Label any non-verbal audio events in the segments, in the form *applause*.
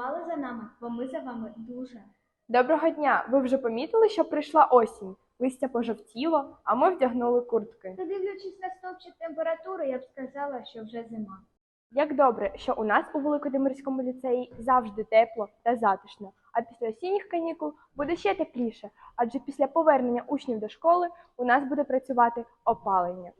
слідкували за нами, бо ми за вами дуже. Доброго дня! Ви вже помітили, що прийшла осінь? Листя пожовтіло, а ми вдягнули куртки. Та дивлячись на стовпчик температури, я б сказала, що вже зима. Як добре, що у нас у Великодимирському ліцеї завжди тепло та затишно, а після осінніх канікул буде ще тепліше, адже після повернення учнів до школи у нас буде працювати опалення.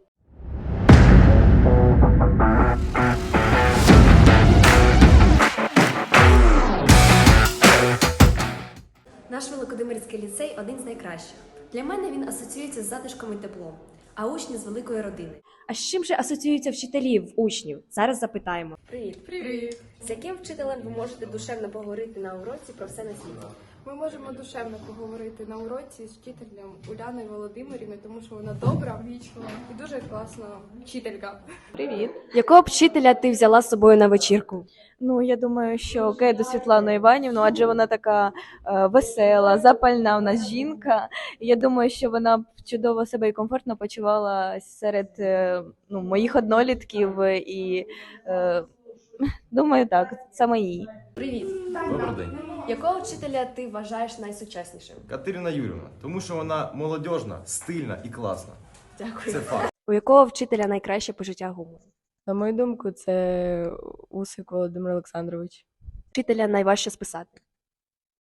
Великодимирський ліцей один з найкращих. Для мене він асоціюється з затишком і теплом, а учні з великої родини. А з чим же асоціюються вчителі в учнів? Зараз запитаємо. Привіт! Привіт! З яким вчителем ви можете душевно поговорити на уроці про все на світі? Ми можемо душевно поговорити на уроці з вчителем Уляною Володимирівною, тому що вона добра, вічна і дуже класна вчителька. Привіт. Якого вчителя ти взяла з собою на вечірку? Ну, я думаю, що Геду Світлану Іванівну, адже вона така е, весела, запальна у нас жінка. І я думаю, що вона б чудово себе і комфортно почувала серед е, ну, моїх однолітків. І е, *laughs* думаю, так, саме її. Привіт! Добрий день. Якого вчителя ти вважаєш найсучаснішим? Катерина Юрівна, тому що вона молодіжна, стильна і класна. Дякую. Це факт. У якого вчителя найкраще почуття гумору? На мою думку, це Усик Володимир Олександрович. Вчителя найважче списати.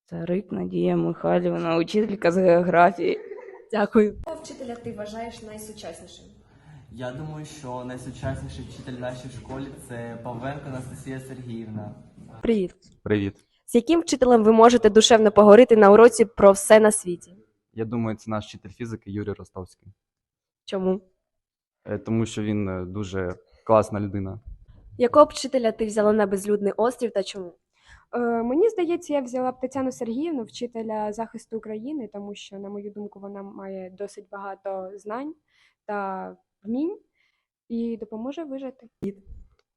Царик Надія Михайлівна, учителька з географії. Дякую. Якого вчителя ти вважаєш найсучаснішим? Я думаю, що найсучасніший вчитель в нашій школі це Павленко Анастасія Сергіївна. Привіт. Привіт. З яким вчителем ви можете душевно поговорити на уроці про все на світі? Я думаю, це наш вчитель фізики Юрій Ростовський, Чому? Е, тому що він е, дуже класна людина. Якого б вчителя ти взяла на безлюдний острів та чому? Е, Мені здається, я взяла б Тетяну Сергіївну, вчителя захисту України, тому що, на мою думку, вона має досить багато знань та вмінь і допоможе вижити.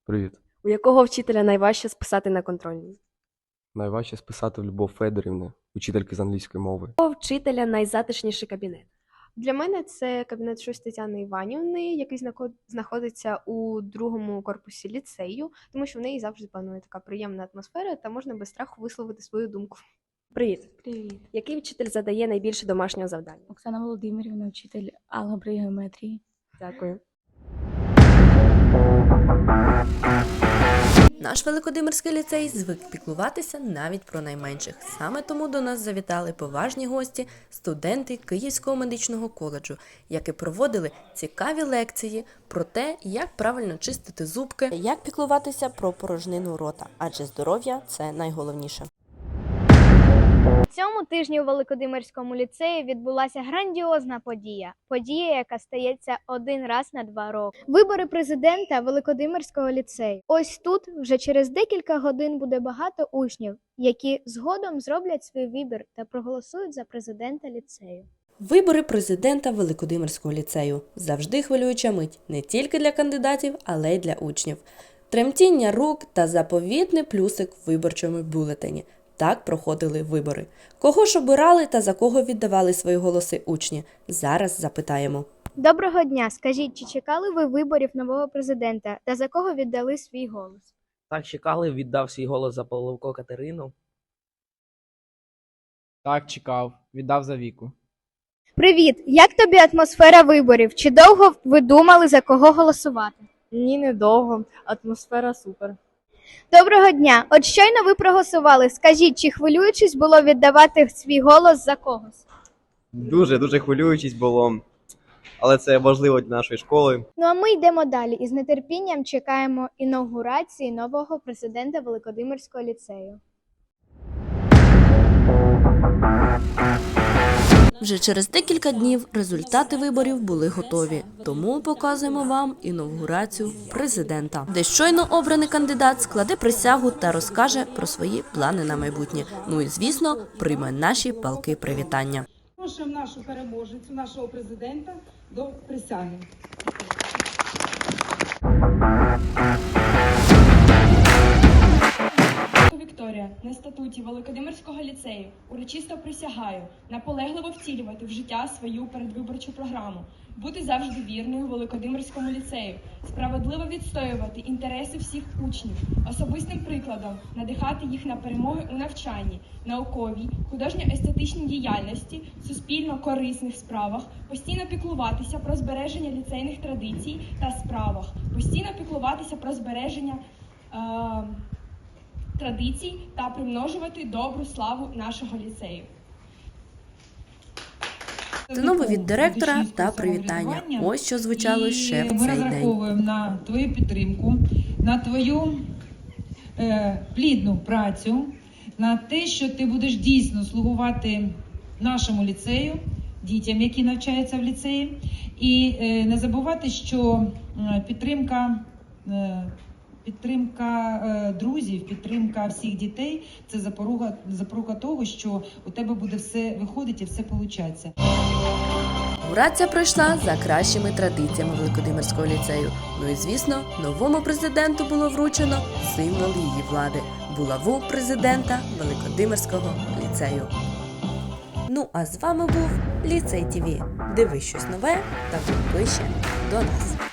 Привіт. У якого вчителя найважче списати на контрольній? Найважче списати в Любов Федорівни, учительки з англійської мови. Якого вчителя найзатишніший кабінет? Для мене це кабінет 6 Тетяни Іванівни, який знако- знаходиться у другому корпусі ліцею, тому що в неї завжди панує така приємна атмосфера та можна без страху висловити свою думку. Привіт. Привіт. Який вчитель задає найбільше домашнього завдання? Оксана Володимирівна, учитель алгебри і геометрії. Дякую. Наш Великодимирський ліцей звик піклуватися навіть про найменших. Саме тому до нас завітали поважні гості, студенти Київського медичного коледжу, які проводили цікаві лекції про те, як правильно чистити зубки, Як піклуватися про порожнину рота, адже здоров'я це найголовніше. Цьому тижні у Великодимирському ліцеї відбулася грандіозна подія. Подія, яка стається один раз на два роки. Вибори президента Великодимирського ліцею. Ось тут вже через декілька годин буде багато учнів, які згодом зроблять свій вибір та проголосують за президента ліцею. Вибори президента Великодимирського ліцею завжди хвилююча мить не тільки для кандидатів, але й для учнів. Тремтіння рук та заповітний плюсик в виборчому бюлетені. Так проходили вибори. Кого ж обирали та за кого віддавали свої голоси учні? Зараз запитаємо. Доброго дня! Скажіть, чи чекали ви виборів нового президента та за кого віддали свій голос? Так чекали, віддав свій голос за Половко Катерину. Так, чекав, віддав за віку. Привіт! Як тобі атмосфера виборів? Чи довго ви думали за кого голосувати? Ні, недовго. Атмосфера супер. Доброго дня! От щойно ви проголосували. Скажіть, чи хвилюючись було віддавати свій голос за когось? Дуже дуже хвилюючись було, але це важливо для нашої школи. Ну а ми йдемо далі і з нетерпінням чекаємо інаугурації нового президента Великодимирського ліцею. Вже через декілька днів результати виборів були готові, тому показуємо вам інавгурацію президента, де щойно обраний кандидат складе присягу та розкаже про свої плани на майбутнє. Ну і звісно, прийме наші палки привітання. Прошу нашу переможницю, нашого президента до присяги. На статуті Великодимирського ліцею урочисто присягаю наполегливо втілювати в життя свою передвиборчу програму, бути завжди вірною Великодимирському ліцею, справедливо відстоювати інтереси всіх учнів, особистим прикладом надихати їх на перемоги у навчанні, науковій, художньо-естетичній діяльності, суспільно корисних справах, постійно піклуватися про збереження ліцейних традицій та справах, постійно піклуватися про збереження. Е- традицій та примножувати добру славу нашого ліцею. Знову від директора та привітання. Ось що звучало ще в ми цей день. розраховуємо на твою підтримку, на твою е, плідну працю, на те, що ти будеш дійсно слугувати нашому ліцею, дітям, які навчаються в ліцеї, і е, не забувати, що е, підтримка. Е, Підтримка е, друзів, підтримка всіх дітей це запоруга, запоруга того, що у тебе буде все виходить і все получаться. Інаугурація пройшла за кращими традиціями Великодимирського ліцею. Ну і звісно, новому президенту було вручено символ її влади булаву президента Великодимирського ліцею. Ну а з вами був Ліцей ТВ. Дивись щось нове та ближче до нас.